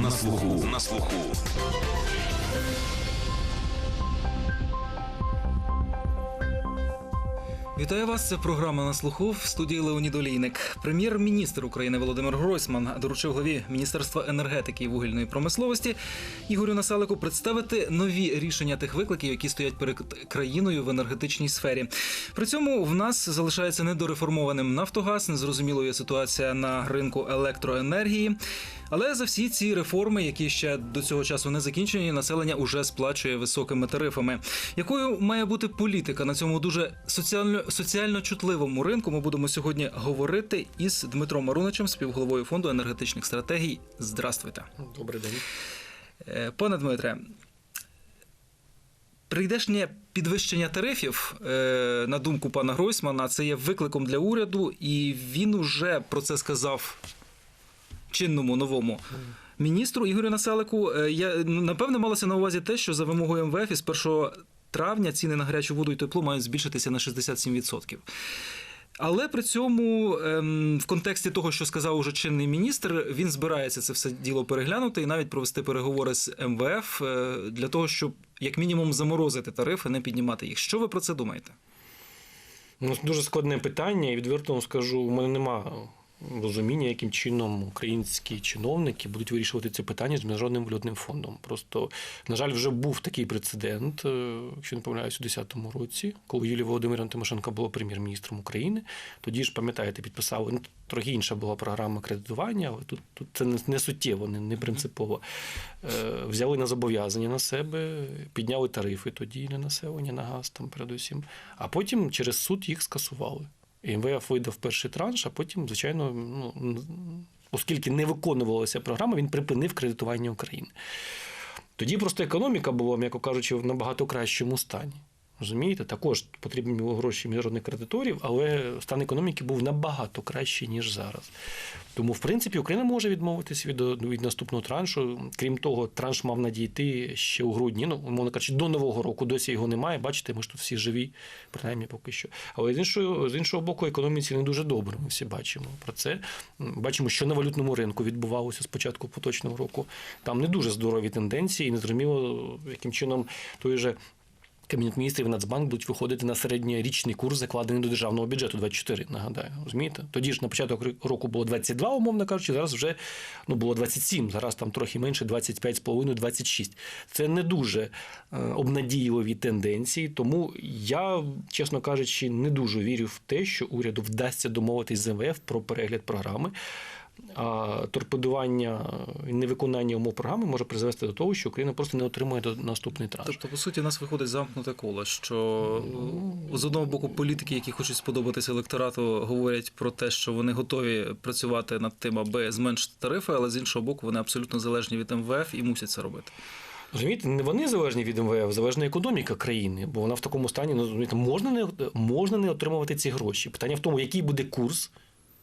на слуху. На слуху. Вітаю вас. Це програма на слуху в студії Леонід Олійник. Прем'єр-міністр України Володимир Гройсман доручив главі Міністерства енергетики і вугільної промисловості Ігорю Насалику представити нові рішення тих викликів, які стоять перед країною в енергетичній сфері. При цьому в нас залишається недореформованим Нафтогаз. Незрозумілою ситуація на ринку електроенергії. Але за всі ці реформи, які ще до цього часу не закінчені, населення уже сплачує високими тарифами. Якою має бути політика на цьому дуже соціально соціально чутливому ринку? Ми будемо сьогодні говорити із Дмитром Маруничем, співголовою фонду енергетичних стратегій. Здравствуйте, Добрий день. Е, пане Дмитре. Прийдешнє підвищення тарифів, е, на думку пана Гройсмана, це є викликом для уряду, і він уже про це сказав чинному новому міністру Ігорю Населику. Е, Я напевне малося на увазі те, що за вимогою МВФ із 1 травня ціни на гарячу воду і тепло мають збільшитися на 67%. Але при цьому, ем, в контексті того, що сказав уже чинний міністр, він збирається це все діло переглянути і навіть провести переговори з МВФ е, для того, щоб як мінімум заморозити тарифи, не піднімати їх. Що ви про це думаєте? Ну, дуже складне питання, і відверто вам скажу, у мене нема розуміння, яким чином українські чиновники будуть вирішувати це питання з міжнародним валютним фондом. Просто, на жаль, вже був такий прецедент, е, якщо не помиляюсь, у 2010 році, коли Юлія Володимирівна Тимошенко була прем'єр-міністром України. Тоді ж, пам'ятаєте, підписали ну, трохи інша була програма кредитування, але тут, тут це не, не суттєво, не, не принципово. Е, взяли на зобов'язання на себе, підняли тарифи тоді на населення, на газ там передусім, а потім через суд їх скасували. І МВФ видав перший транш, а потім, звичайно, ну, оскільки не виконувалася програма, він припинив кредитування України. Тоді просто економіка була, м'яко кажучи, в набагато кращому стані. Розумієте, також потрібні було гроші міжнародних кредиторів, але стан економіки був набагато кращий, ніж зараз. Тому, в принципі, Україна може відмовитись від, від наступного траншу. Крім того, транш мав надійти ще у грудні. Ну, умовно кажучи, до нового року досі його немає. Бачите, ми ж тут всі живі, принаймні поки що. Але з іншого, з іншого боку, економіці не дуже добре. Ми всі бачимо про це. Бачимо, що на валютному ринку відбувалося з початку поточного року. Там не дуже здорові тенденції, і незрозуміло, яким чином той же. Кабінет міністрів Нацбанк будуть виходити на середньорічний курс, закладений до державного бюджету 24, нагадаю. Розумієте? Тоді ж на початок року було 22, умовно кажучи, зараз вже ну, було 27, зараз там трохи менше, 25,5-26. Це не дуже е, обнадійливі тенденції, тому я, чесно кажучи, не дуже вірю в те, що уряду вдасться домовитись з МВФ про перегляд програми. А торпедування і невиконання умов програми може призвести до того, що Україна просто не отримує до наступний транш. Тобто, по суті, у нас виходить замкнуте коло, що з одного боку політики, які хочуть сподобатися електорату, говорять про те, що вони готові працювати над тим, аби зменшити тарифи, але з іншого боку, вони абсолютно залежні від МВФ і мусять це робити. Розумієте, не вони залежні від МВФ, залежна економіка країни, бо вона в такому стані, ну розумієте, можна не можна не отримувати ці гроші. Питання в тому, який буде курс.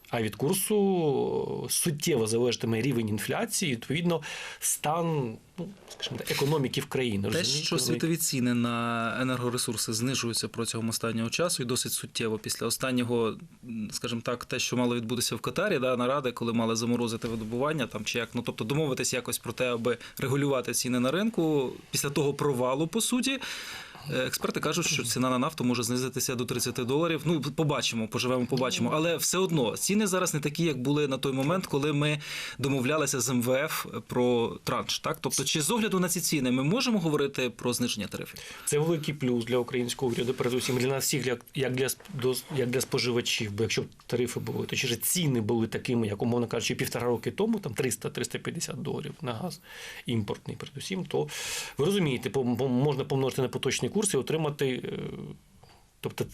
А від курсу суттєво залежатиме рівень інфляції, відповідно, стан ну, скажімо так, економіки в країні. Те, розумієте? що світові ціни на енергоресурси знижуються протягом останнього часу, і досить суттєво після останнього, скажімо так, те, що мало відбутися в Катарі, да, наради, коли мали заморозити видобування, там чи як, ну тобто домовитися якось про те, аби регулювати ціни на ринку після того провалу, по суті. Експерти кажуть, що ціна на нафту може знизитися до 30 доларів. Ну, побачимо, поживемо, побачимо. Але все одно ціни зараз не такі, як були на той момент, коли ми домовлялися з МВФ про транш. Так, тобто, чи з огляду на ці ціни ми можемо говорити про зниження тарифів? Це великий плюс для українського уряду, передусім для нас всіх, як для як для споживачів. Бо якщо б тарифи були, то чи ж ціни були такими, як умовно кажучи, півтора роки тому, там 300-350 доларів на газ імпортний, передусім, то ви розумієте, можна помножити на поточний курс і отримати. Тобто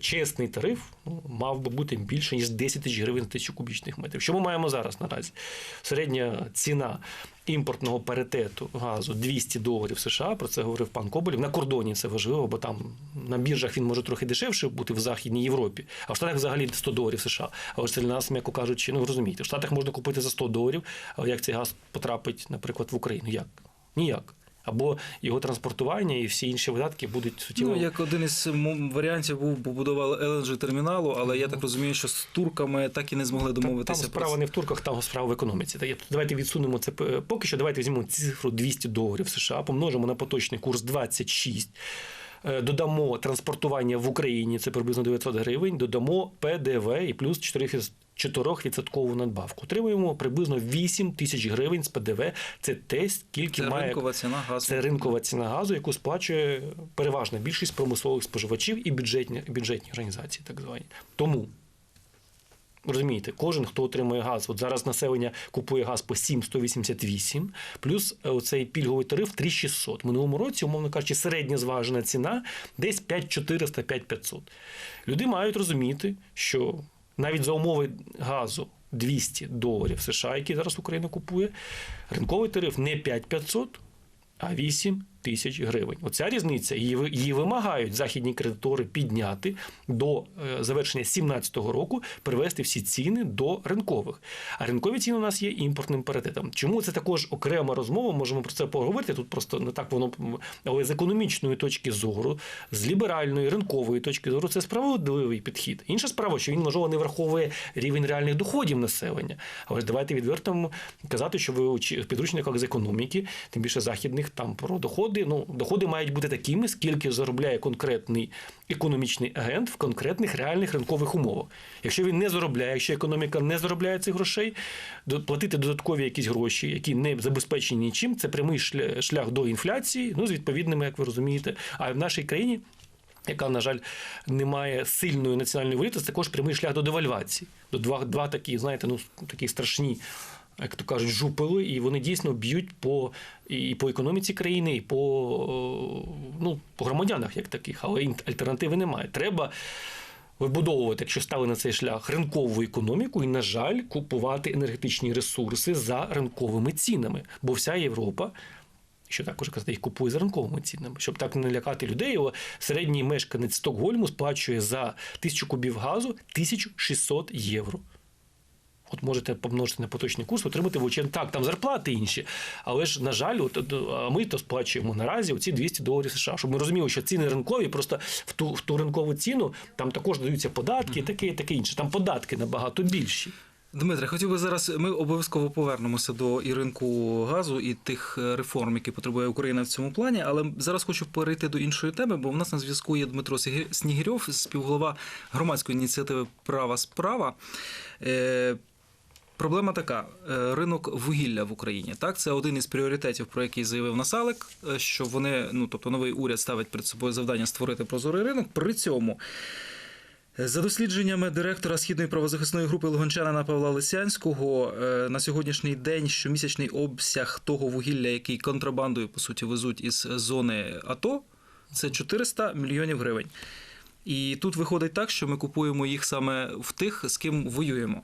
чесний тариф ну, мав би бути більше, ніж 10 тисяч гривень тисячу кубічних метрів. Що ми маємо зараз наразі? Середня ціна імпортного паритету газу 200 доларів США. Про це говорив пан Коболєв. На кордоні це важливо, бо там на біржах він може трохи дешевше бути в Західній Європі, а в Штатах взагалі 100 доларів США. Ж це для нас, м'яко кажучи, ну розумієте, в Штатах можна купити за 100 доларів, але як цей газ потрапить, наприклад, в Україну? Як? Ніяк. Або його транспортування і всі інші видатки будуть суттєво. Ну, як один із варіантів був побудова LNG терміналу, але я так розумію, що з турками так і не змогли домовитися. Там справа не в турках, там справа в економіці. Давайте відсунемо це поки що. Давайте візьмемо цифру 200 доларів США, помножимо на поточний курс 26. е, Додамо транспортування в Україні, це приблизно 900 гривень, додамо ПДВ і плюс 4 4% надбавку. Отримуємо приблизно 8 тисяч гривень з ПДВ. Це те, скільки Це має ринкова ціна газу. це ринкова ціна газу, яку сплачує переважна більшість промислових споживачів і бюджетні, бюджетні організації, так звані. Тому. Розумієте, кожен, хто отримує газ, от зараз населення купує газ по 7,188, плюс цей пільговий тариф 3600. Минулому році, умовно кажучи, середня зважена ціна десь 5400 5500 Люди мають розуміти, що навіть за умови газу 200 доларів США, які зараз Україна купує, ринковий тариф не 5500, а 8 тисяч гривень. Оця різниця її, її вимагають західні кредитори підняти до е, завершення 2017 року, привести всі ціни до ринкових. А ринкові ціни у нас є імпортним паритетом. Чому це також окрема розмова? Можемо про це поговорити. Тут просто не так воно, але з економічної точки зору, з ліберальної ринкової точки зору, це справедливий підхід. Інша справа, що він можливо не враховує рівень реальних доходів населення. Але ж давайте відверто казати, що ви у підручниках з економіки, тим більше західних там про доходи. Ну, доходи мають бути такими, скільки заробляє конкретний економічний агент в конкретних реальних ринкових умовах. Якщо він не заробляє, якщо економіка не заробляє цих грошей, платити додаткові якісь гроші, які не забезпечені нічим, це прямий шлях до інфляції, ну з відповідними, як ви розумієте. А в нашій країні яка, на жаль, не має сильної національної валюти, це також прямий шлях до девальвації. До два, два такі, знаєте, ну такі страшні, як то кажуть, жупили, і вони дійсно б'ють по і по економіці країни, і по, ну, по громадянах як таких, але альтернативи немає. Треба. Вибудовувати, якщо стали на цей шлях ринкову економіку, і, на жаль, купувати енергетичні ресурси за ринковими цінами. Бо вся Європа що також казати, їх купує за ринковими цінами, щоб так не лякати людей. О, Середній мешканець Стокгольму сплачує за тисячу кубів газу 1600 євро. От можете помножити на поточний курс, отримати величезну. Так, там зарплати інші. Але ж, на жаль, от, ми то сплачуємо наразі оці 200 доларів США. Щоб ми розуміли, що ціни ринкові, просто в ту, в ту ринкову ціну там також даються податки, таке, таке інше. Там податки набагато більші. Дмитре, хотів би зараз. Ми обов'язково повернемося до і ринку газу, і тих е, реформ, які потребує Україна в цьому плані. Але зараз хочу перейти до іншої теми, бо в нас на зв'язку є Дмитро Снігирьов, співголова громадської ініціативи Права справа. Е, Проблема така: е, ринок вугілля в Україні. Так, це один із пріоритетів, про який заявив Насалик, е, що вони, ну тобто, новий уряд ставить перед собою завдання створити прозорий ринок. При цьому за дослідженнями директора східної правозахисної групи Луганчанина Павла Лисянського, е, на сьогоднішній день щомісячний обсяг того вугілля, який контрабандою по суті везуть із зони АТО, це 400 мільйонів гривень. І тут виходить так, що ми купуємо їх саме в тих, з ким воюємо.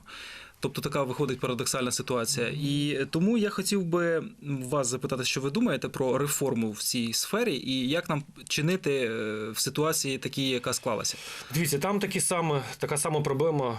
Тобто така виходить парадоксальна ситуація. І тому я хотів би вас запитати, що ви думаєте про реформу в цій сфері, і як нам чинити е, в ситуації такій, яка склалася. Дивіться, там такі саме, така сама проблема.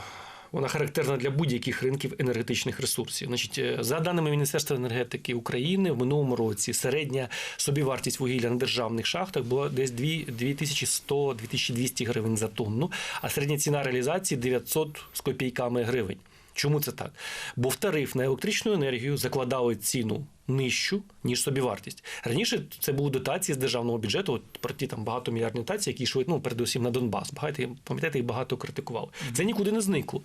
Вона характерна для будь-яких ринків енергетичних ресурсів. Значить, е, за даними Міністерства енергетики України, в минулому році середня собівартість вугілля на державних шахтах була десь 2100-2200 гривень за тонну, а середня ціна реалізації 900 з копійками гривень. Чому це так? Бо в тариф на електричну енергію закладали ціну нижчу, ніж собівартість. Раніше це були дотації з державного бюджету, от про ті там багатомільярдні дотації, які йшли ну, передусім на Донбас. Багато, пам'ятаєте, їх багато критикували. Це нікуди не зникло.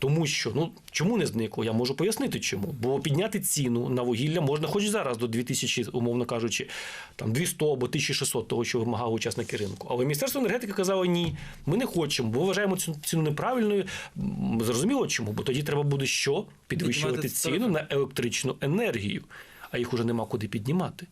Тому що ну чому не зникло? Я можу пояснити чому. Бо підняти ціну на вугілля можна хоч зараз до 2000, умовно кажучи, там 200 або 1600 того, що вимагали учасники ринку. Але Міністерство енергетики казало ні, ми не хочемо, бо вважаємо цю ціну неправильною. Зрозуміло чому? Бо тоді треба буде що підвищувати ціну на електричну енергію, а їх уже нема куди піднімати.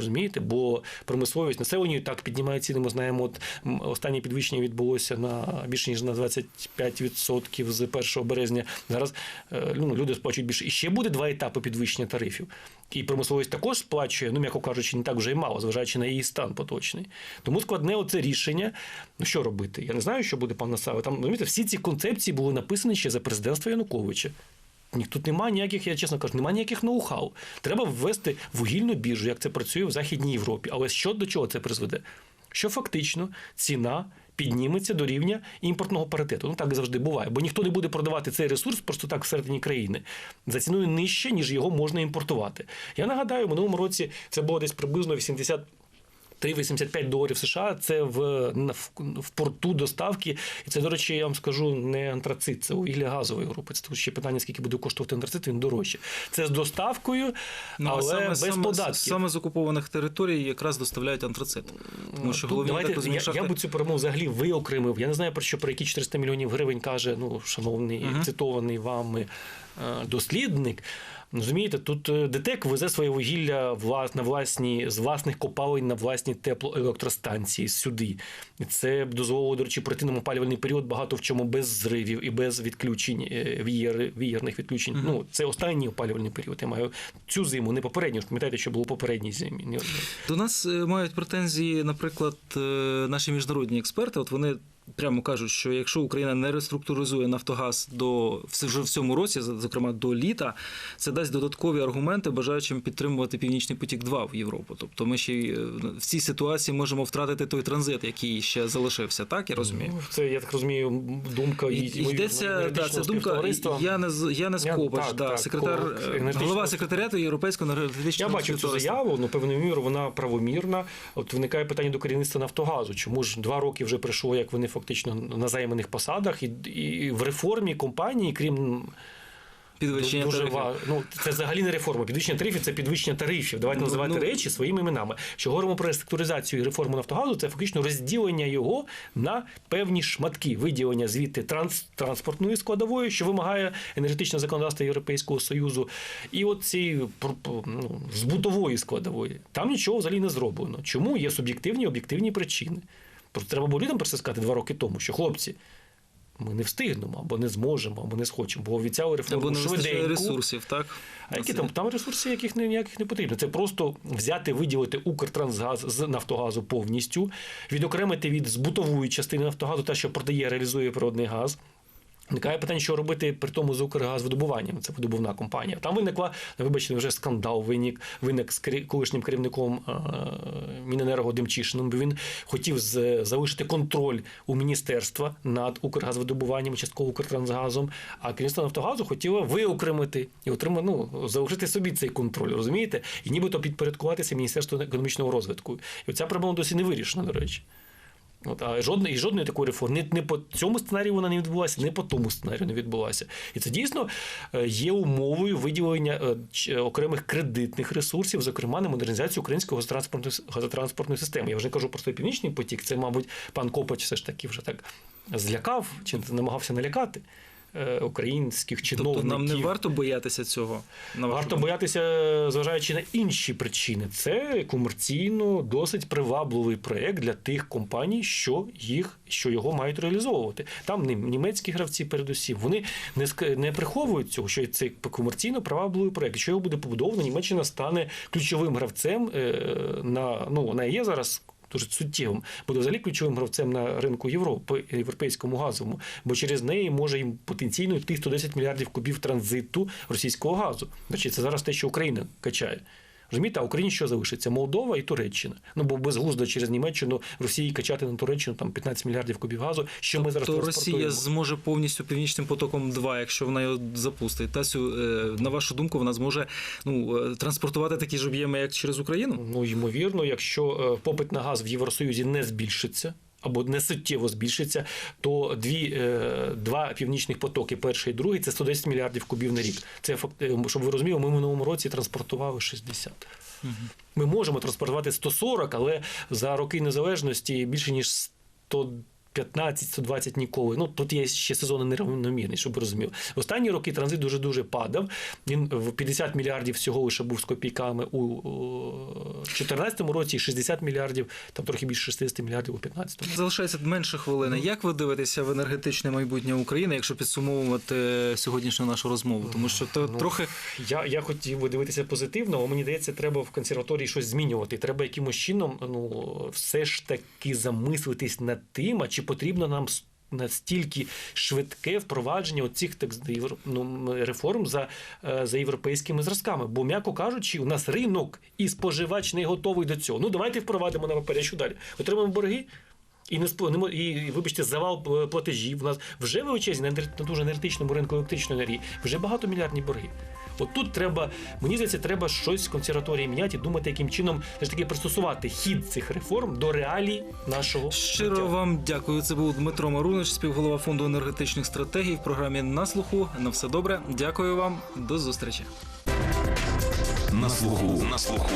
Розумієте? Бо промисловість населення і так піднімає ціни. Ми знаємо, от останнє підвищення відбулося на більше ніж на 25% з 1 березня. Зараз е, ну, люди сплачують більше. І ще буде два етапи підвищення тарифів. І промисловість також сплачує, ну м'яко кажучи, не так вже й мало, зважаючи на її стан поточний. Тому складне оце рішення. Ну що робити? Я не знаю, що буде пан Насави. Там розумієте, всі ці концепції були написані ще за президентства Януковича. Ні- тут немає ніяких, я чесно кажу, немає ніяких ноу-хау. Треба ввести вугільну біржу, як це працює в Західній Європі. Але що до чого це призведе? Що фактично ціна підніметься до рівня імпортного паритету. Ну так завжди буває, бо ніхто не буде продавати цей ресурс просто так всередині країни за ціною нижче, ніж його можна імпортувати. Я нагадаю, в минулому році це було десь приблизно 80 3,85 доларів США це в, в, в порту доставки. І це, до речі, я вам скажу, не антрацит, це вугілля газової групи. Це тут ще питання, скільки буде коштувати антрацит, він дорожче. Це з доставкою, Ну, але без саме, податків. Саме з окупованих територій якраз доставляють антрацит. Тому що головні давайте, я, я шахти- б цю перемогу взагалі виокремив. Я не знаю про що про які 400 мільйонів гривень каже ну, шановний Мгм. цитований вами е, дослідник. Розумієте, тут е, ДТЕК везе своє вугілля влас, на власні, з власних копалень на власні теплоелектростанції сюди. І Це дозволило, до речі, пройти нам опалювальний період багато в чому без зривів і без відключень, е, вієр, вієрних відключень. Мгм. Ну, це останній опалювальний період. Я маю цю зиму, не попередню. Пам'ятаєте, що було попередній зимі. До нас е, мають претензії, наприклад, наші міжнародні експерти. От вони прямо кажуть, що якщо Україна не реструктуризує Нафтогаз до вже в цьому році, зокрема до літа, це дасть додаткові аргументи бажаючим підтримувати Північний потік 2 в Європу. Тобто ми ще е, в цій ситуації можемо втратити той транзит, який ще залишився. Так я розумію. Ну, Це, я так розумію, думка і, Йдеться, да, це думка. Янес, Янес Я- Копач, так, да, так, секретар, е, енергетичного голова секретаріату Європейського Я енергетичного бачив цю заяву, ну певною мірою вона правомірна. От виникає питання до керівництва Нафтогазу. Чому ж два роки вже пройшло, як вони фактично на займаних посадах, і, і в реформі компанії, крім Підвищення дуже тарифів. ва... ну, це взагалі не реформа. Підвищення тарифів це підвищення тарифів. Давайте Ну, називати ну- речі своїми іменами. Що говоримо про реструктуризацію і реформу Нафтогазу, це фактично розділення його на певні шматки, виділення звідти транс... транспортної складової, що вимагає енергетичне законодавство Європейського Союзу, і от цієї ну, збутової складової. Там нічого взагалі не зроблено. Чому є суб'єктивні об'єктивні причини? Просто треба було людям про це сказати два роки тому, що хлопці. Ми не встигнемо, або не зможемо, або не схочемо, бо обіцяли реформу Або не швиденьку. ресурсів, так? А які там, там ресурси, яких не, ніяких не потрібно. Це просто взяти, виділити Укртрансгаз з Нафтогазу повністю, відокремити від збутової частини Нафтогазу, те, що продає, реалізує природний газ. Виникає питання, що робити при тому з Укргазвидобуванням. Це видобувна компанія. Там виникла, вибачте, вже скандал виник, виник з колишнім керівником е, Міненерго Демчишином, бо він хотів залишити контроль у міністерства над Укргазвидобуванням, частково Укртрансгазом, а керівництво Нафтогазу хотіло виокремити і отримати, ну, залишити собі цей контроль, розумієте? І нібито підпорядкуватися Міністерству економічного розвитку. І ця проблема досі не вирішена, до речі. От, а жодної, і жодної такої реформи. Не, по цьому сценарію вона не відбулася, не по тому сценарію не відбулася. І це дійсно е, є умовою виділення е, ч- окремих кредитних ресурсів, зокрема на модернізацію української газотранспортної, системи. Я вже не кажу про північний потік. Це, мабуть, пан Копач все ж таки вже так злякав чи намагався налякати е, українських чиновників. Тобто нам не варто боятися цього. На Варто думку? боятися, зважаючи на інші причини. Це комерційно досить привабливий проект для тих компаній, що їх що його мають реалізовувати. Там нім- німецькі гравці, передусім, вони не не приховують цього, що це комерційно привабливий проект. Якщо його буде побудовано, Німеччина стане ключовим гравцем е, на ну вона є зараз. Дуже суттєвим буде взагалі ключовим гравцем на ринку Європи, європейському газовому, бо через неї може їм потенційно йти 110 мільярдів кубів транзиту російського газу. Значить, це зараз те, що Україна качає. Розумієте, а Україні що залишиться? Молдова і Туреччина. Ну бо безглуздо через Німеччину Росії качати на Туреччину там 15 мільярдів кубів газу. Що ми зараз То. Росія зможе повністю північним потоком 2, якщо вона його запустить. Тасю, е, на вашу думку, вона зможе ну, е, транспортувати такі ж об'єми, як через Україну? Ну, ймовірно, якщо е, попит на газ в Євросоюзі не збільшиться. Або не суттєво збільшиться, то дві, е, два північних потоки, перший і другий, це 110 мільярдів кубів на рік. Це е, щоб ви розуміли, ми в минулому році транспортували 60. Ми можемо транспортувати 140, але за роки незалежності більше ніж 100 15-120 ніколи. Ну тут є ще сезони нерівномірні, щоб ви розуміли. Останні роки транзит дуже дуже падав. Він в 50 мільярдів всього лише був з копійками у 2014 році, і 60 мільярдів, там трохи більше 60 мільярдів у 2015 Залишається менше хвилини. Як ви дивитеся в енергетичне майбутнє України, якщо підсумовувати сьогоднішню нашу розмову? Тому що то Ну, трохи Я, я хотів би дивитися позитивно, але мені здається, треба в консерваторії щось змінювати. Треба якимось чином ну, все ж таки замислитись над тим, а чи потрібно нам настільки швидке впровадження оцих так ну, реформ за, е, за європейськими зразками. Бо, м'яко кажучи, у нас ринок і споживач не готовий до цього. Ну давайте впровадимо на папері, що далі. Отримаємо борги. І не спо- і, вибачте, завал е, платежів. У нас вже величезні на дуже енергетичному ринку електричної енергії, вже багатомільярдні борги. От тут треба, мені здається, треба щось в консерваторії міняти і думати, яким чином все ж таки пристосувати хід цих реформ до реалій нашого Щиро життя. вам дякую. Це був Дмитро Марунич, співголова фонду енергетичних стратегій в програмі на слуху. На все добре. Дякую вам. До зустрічі. На слуху. На слуху.